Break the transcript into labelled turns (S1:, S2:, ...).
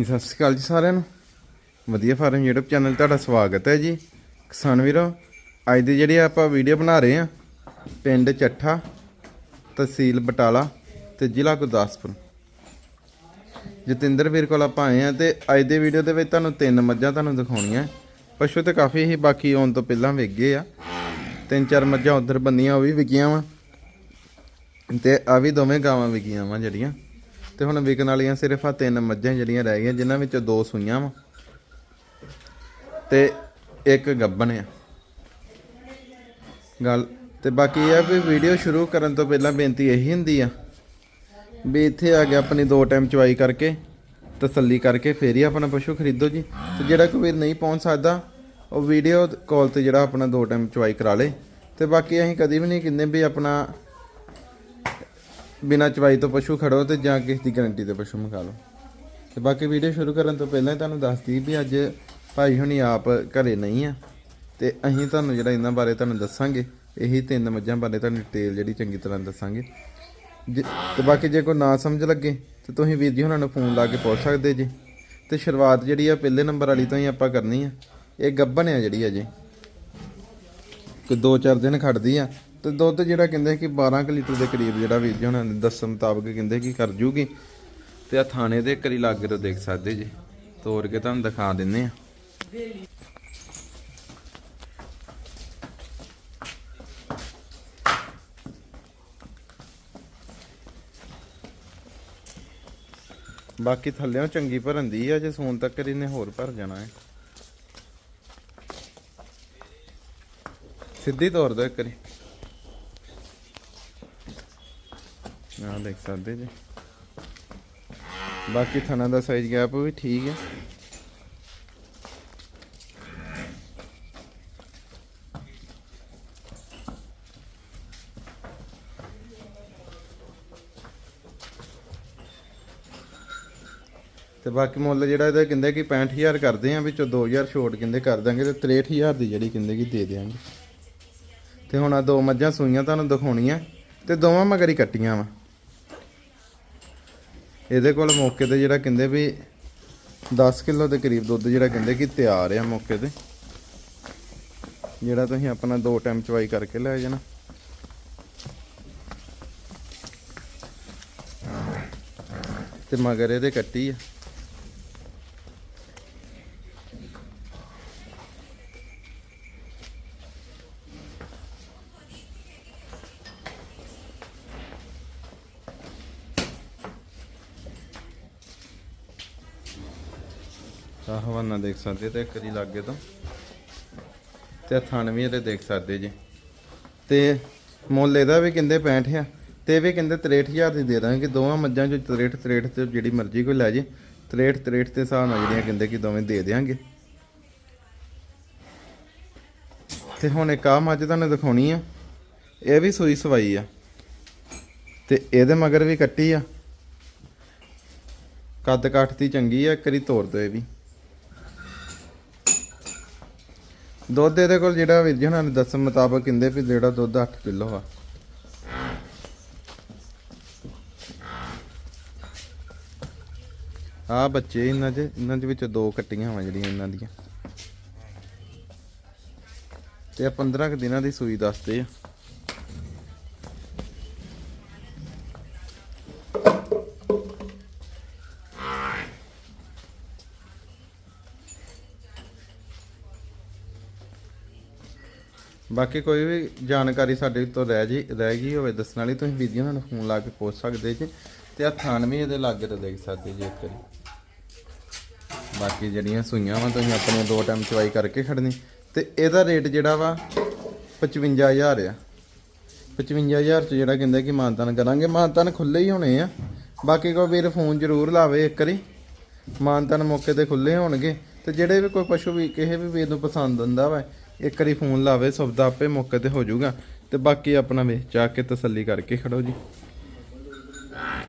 S1: ਜੀ, ਸਤਿ ਸ਼੍ਰੀ ਅਕਾਲ ਜੀ ਸਾਰਿਆਂ ਨੂੰ। ਵਧੀਆ ਫਾਰਮ YouTube ਚੈਨਲ ਤੁਹਾਡਾ ਸਵਾਗਤ ਹੈ ਜੀ। ਕਿਸਾਨ ਵੀਰੋ ਅੱਜ ਦੀ ਜਿਹੜੀ ਆਪਾਂ ਵੀਡੀਓ ਬਣਾ ਰਹੇ ਆ ਪਿੰਡ ਚੱਠਾ ਤਹਿਸੀਲ ਬਟਾਲਾ ਤੇ ਜ਼ਿਲ੍ਹਾ ਗੁਰਦਾਸਪੁਰ। ਜਤਿੰਦਰ ਵੀਰ ਕੋਲ ਆਪਾਂ ਆਏ ਆ ਤੇ ਅੱਜ ਦੇ ਵੀਡੀਓ ਦੇ ਵਿੱਚ ਤੁਹਾਨੂੰ ਤਿੰਨ ਮੱਝਾਂ ਤੁਹਾਨੂੰ ਦਿਖਾਉਣੀਆਂ। ਪਸ਼ੂ ਤੇ ਕਾਫੀ ਹੀ ਬਾਕੀ ਆਉਣ ਤੋਂ ਪਹਿਲਾਂ ਵਿਕ ਗਏ ਆ। ਤਿੰਨ ਚਾਰ ਮੱਝਾਂ ਉਧਰ ਬੰਨੀਆਂ ਉਹ ਵੀ ਵਿਕੀਆਂ ਵਾ। ਤੇ ਆ ਵੀ ਦੋਵੇਂ ਗਾਵਾਂ ਵਿਕੀਆਂ ਵਾ ਜਿਹੜੀਆਂ। ਤੇ ਹੁਣ ਵਿਕਣ ਵਾਲੀਆਂ ਸਿਰਫ ਆ ਤਿੰਨ ਮੱਝਾਂ ਜਿਹੜੀਆਂ ਰਹਿ ਗਈਆਂ, ਜਿਨ੍ਹਾਂ ਵਿੱਚੋਂ ਦੋ ਸੂਈਆਂ ਵਾ ਤੇ ਇੱਕ ਗੱਬਣ ਆ। ਗੱਲ ਤੇ ਬਾਕੀ ਇਹ ਆ ਵੀ ਵੀਡੀਓ ਸ਼ੁਰੂ ਕਰਨ ਤੋਂ ਪਹਿਲਾਂ ਬੇਨਤੀ ਇਹੀ ਹੁੰਦੀ ਆ ਵੀ ਇੱਥੇ ਆ ਕੇ ਆਪਣੀ ਦੋ ਟਾਈਮ ਚਵਾਈ ਕਰਕੇ, ਤਸੱਲੀ ਕਰਕੇ ਫੇਰ ਹੀ ਆਪਣਾ ਪਸ਼ੂ ਖਰੀਦੋ ਜੀ। ਤੇ ਜਿਹੜਾ ਕੋਈ ਵੀਰ ਨਹੀਂ ਪਹੁੰਚ ਸਕਦਾ, ਉਹ ਵੀਡੀਓ ਕਾਲ ਤੇ ਜਿਹੜਾ ਆਪਣਾ ਦੋ ਟਾਈਮ ਚਵਾਈ ਕਰਾ ਲੇ। ਤੇ ਬਾਕੀ ਅਸੀਂ ਕਦੀ ਵੀ ਨਹੀਂ ਕਹਿੰਦੇ ਵੀ ਆਪਣਾ ਬਿਨਾਂ ਚਵਾਈ ਤੋਂ ਪਸ਼ੂ ਖੜੋ ਤੇ ਜਾਂ ਕਿਸੇ ਦੀ ਗਾਰੰਟੀ ਤੇ ਪਸ਼ੂ ਮੰਗਾ ਲਓ। ਤੇ ਬਾਕੀ ਵੀਡੀਓ ਸ਼ੁਰੂ ਕਰਨ ਤੋਂ ਪਹਿਲਾਂ ਹੀ ਤੁਹਾਨੂੰ ਦੱਸਦੀ ਵੀ ਅੱਜ ਭਾਈ ਹੁਣੀ ਆਪ ਘਰੇ ਨਹੀਂ ਆ। ਤੇ ਅਸੀਂ ਤੁਹਾਨੂੰ ਜਿਹੜਾ ਇਹਨਾਂ ਬਾਰੇ ਤੁਹਾਨੂੰ ਦੱਸਾਂਗੇ, ਇਹੀ ਤਿੰਨ ਮੱਝਾਂ ਬਾਰੇ ਤੁਹਾਨੂੰ ਡਿਟੇਲ ਜਿਹੜੀ ਚੰਗੀ ਤਰ੍ਹਾਂ ਦੱਸਾਂਗੇ। ਜੇ- ਤੇ ਬਾਕੀ ਜੇ ਕੋਈ ਨਾ ਸਮਝ ਲੱਗੇ, ਤੇ ਤੁਸੀਂ ਵੀਰ ਜੀ ਉਹਨਾਂ ਨੂੰ ਫੋਨ ਲਾ ਕੇ ਪੁੱਛ ਸਕਦੇ ਜੀ। ਤੇ ਸ਼ੁਰੂਆਤ ਜਿਹੜੀ ਆ ਪਹਿਲੇ ਨੰਬਰ ਵਾਲੀ ਤੋਂ ਹੀ ਆਪਾਂ ਕਰਨੀ ਆ। ਇਹ ਗੱਬਨ ਆ ਜਿਹੜੀ ਅਜੇ ਕੋਈ 2-4 ਦਿਨ ਖੜਦੀ ਆ। ਤੇ ਦੁੱਧ ਜਿਹੜਾ ਕਹਿੰਦੇ ਕਿ 12 ਕੁ ਲੀਟਰ ਦੇ ਕਰੀਬ ਜਿਹੜਾ ਵੀਰ ਜੀ ਉਹਨਾਂ ਦੇ ਦੱਸਣ ਮੁਤਾਬਕ ਕਹਿੰਦੇ ਕਿ ਕਰ ਜੂਗੀ। ਤੇ ਆ ਥਾਣੇ ਦੇ ਕਰੀ ਲਾਗੇ ਤੋਂ ਦੇਖ ਸਕਦੇ ਜੀ। ਤੋੜ ਕੇ ਤੁਹਾਨੂੰ ਦਿਖਾ ਦਿੰਨੇ ਆ। ਬਾਕੀ ਥੱਲੇੋਂ ਚੰਗੀ ਭਰਨ ਦੀ ਆ, ਜੇ ਸੂਨ ਤੱਕ ਇਹਨੇ ਹੋਰ ਭਰ ਜਾਣਾ ਹੈ। ਸਿੱਧੀ ਤੌਰ ਤੇ ਇੱਕ ਆਹ ਦੇਖ ਸਕਦੇ ਜੀ। ਬਾਕੀ ਥਣਾ ਦਾ ਸਾਈਜ਼ ਗੈਪ ਵੀ ਠੀਕ ਹੈ। ਤੇ ਬਾਕੀ ਮੁੱਲ ਜਿਹੜਾ ਇਹਦਾ ਕਹਿੰਦੇ ਕਿ 65000 ਕਰਦੇ ਆ ਵਿੱਚੋਂ 2000 ਛੋਟ ਕਹਿੰਦੇ ਕਰ ਦਾਂਗੇ ਤੇ 63000 ਦੀ ਜਿਹੜੀ ਕਹਿੰਦੇ ਕਿ ਦੇ ਦਿਆਂਗੇ। ਤੇ ਹੁਣ ਆ ਦੋ ਮੱਝਾਂ ਸੂਈਆਂ ਤੁਹਾਨੂੰ ਦਿਖਾਉਣੀਆਂ ਤੇ ਦੋਵਾਂ ਮਗਰ ਹੀ ਕੱਟੀਆਂ ਵਾ। ਇਹਦੇ ਕੋਲ ਮੌਕੇ ਤੇ ਜਿਹੜਾ ਕਹਿੰਦੇ ਵੀ 10 ਕਿਲੋ ਦੇ ਕਰੀਬ ਦੁੱਧ ਜਿਹੜਾ ਕਹਿੰਦੇ ਕਿ ਤਿਆਰ ਆ ਮੌਕੇ ਤੇ। ਜਿਹੜਾ ਤੁਸੀਂ ਆਪਣਾ ਦੋ ਟਾਈਮ ਚਵਾਈ ਕਰਕੇ ਲੈ ਜਾਣਾ। ਤੇ ਮਗਰ ਇਹਦੇ ਕੱਟੀ ਆ। ਆਹ ਹਵਾਨਾ ਦੇਖ ਸਕਦੇ ਤੇ ਕਰੀ ਲਾਗੇ ਤੋਂ। ਤੇ ਆਹ ਥਣ ਵੀ ਇਹਦੇ ਦੇਖ ਸਕਦੇ ਜੀ। ਤੇ ਮੁੱਲ ਇਹਦਾ ਵੀ ਕਹਿੰਦੇ 65 ਆ ਤੇ ਇਹ ਵੀ ਕਹਿੰਦੇ 63000 ਦੀ ਦੇ ਦਾਂਗੇ ਦੋਵਾਂ ਮੱਝਾਂ ਚੋਂ 63 63 ਤੇ ਜਿਹੜੀ ਮਰਜ਼ੀ ਕੋਈ ਲੈ ਜੇ 63 63 ਦੇ ਹਿਸਾਬ ਨਾਲ ਜਿਹੜੀਆਂ ਕਹਿੰਦੇ ਕਿ ਦੋਵੇਂ ਦੇ ਦੇਾਂਗੇ ਤੇ ਹੁਣ ਇੱਕ ਆ ਮੱਝ ਤੁਹਾਨੂੰ ਦਿਖਾਉਣੀ ਆ, ਇਹ ਵੀ ਸੂਈ ਸਵਾਈ ਆ। ਤੇ ਇਹਦੇ ਮਗਰ ਵੀ ਕੱਟੀ ਆ। ਕੱਦ ਕਾਠ ਦੀ ਚੰਗੀ ਆ, ਇੱਕ ਵਾਰੀ ਤੋੜ ਦੋ ਇਹ ਵੀ। ਦੁੱਧ ਇਹਦੇ ਕੋਲ ਜਿਹੜਾ ਵੀਰ ਜੀ ਉਹਨਾਂ ਨੇ ਦੱਸਣ ਮੁਤਾਬਕ ਕਹਿੰਦੇ ਵੀ ਜਿਹੜਾ ਦੁੱਧ 8 ਕਿਲੋ ਆ। ਆ ਬੱਚੇ ਇਹਨਾਂ ਦੇ ਇਹਨਾਂ ਦੇ ਵਿੱਚ ਦੋ ਕੱਟੀਆਂ ਹੋਵਾਂ ਜਿਹੜੀਆਂ ਇਹਨਾਂ ਦੀਆਂ। ਤੇ 15 ਕੁ ਦਿਨਾਂ ਦੀ ਸੂਈ ਦੱਸਦੇ ਆ। ਬਾਕੀ ਕੋਈ ਵੀ ਜਾਣਕਾਰੀ ਸਾਡੇ ਤੋਂ ਰਹਿ ਜੀ, ਰਹਿ ਗਈ ਹੋਵੇ, ਦੱਸਣ ਵਾਲੀ, ਤੁਸੀਂ ਵੀਡੀਓ ਨਾਲ ਫੋਨ ਲਾ ਕੇ ਪੁੱਛ ਸਕਦੇ ਜੀ। ਤੇ ਆ ਥਾਨ ਵੀ ਇਹਦੇ ਲਾਗੇ ਤੋਂ ਦੇਖ ਸਕਦੇ ਜੀ ਇੱਕ ਵਾਰੀ। ਬਾਕੀ ਜਿਹੜੀਆਂ ਸੂਈਆਂ ਵਾ, ਤੁਸੀਂ ਆਪਣੇ ਦੋ ਟਾਈਮ ਚਵਾਈ ਕਰਕੇ ਖੜਨੀ ਤੇ ਇਹਦਾ ਰੇਟ ਜਿਹੜਾ ਵਾ 55000 ਆ। 55000 ਚ ਜਿਹੜਾ ਕਹਿੰਦੇ ਕਿ ਮਾਨਤਾਨ ਕਰਾਂਗੇ, ਮਾਨਤਾਨ ਖੁੱਲੇ ਹੀ ਹੋਣੇ ਆ। ਬਾਕੀ ਕੋਈ ਵੀਰ ਫੋਨ ਜ਼ਰੂਰ ਲਾਵੇ ਇੱਕ ਵਾਰੀ। ਮਾਨਤਾਨ ਮੌਕੇ ਤੇ ਖੁੱਲੇ ਹੋਣਗੇ। ਤੇ ਜਿਹੜੇ ਵੀ ਕੋਈ ਪਸ਼ੂ ਵੀ, ਕਿਸੇ ਵੀ ਵੀਰ ਨੂੰ ਪਸੰਦ ਆਉਂਦਾ ਵਾ ਇੱਕ ਵਾਰੀ ਫੋਨ ਲਾਵੇ ਸੌਦਾ ਆਪੇ ਮੌਕੇ ਤੇ ਹੋ ਜਾਊਗਾ। ਤੇ ਬਾਕੀ ਆਪਣਾ ਵੇਚ ਜਾ ਕੇ ਤਸੱਲੀ ਕਰਕੇ ਖੜੋ ਜੀ।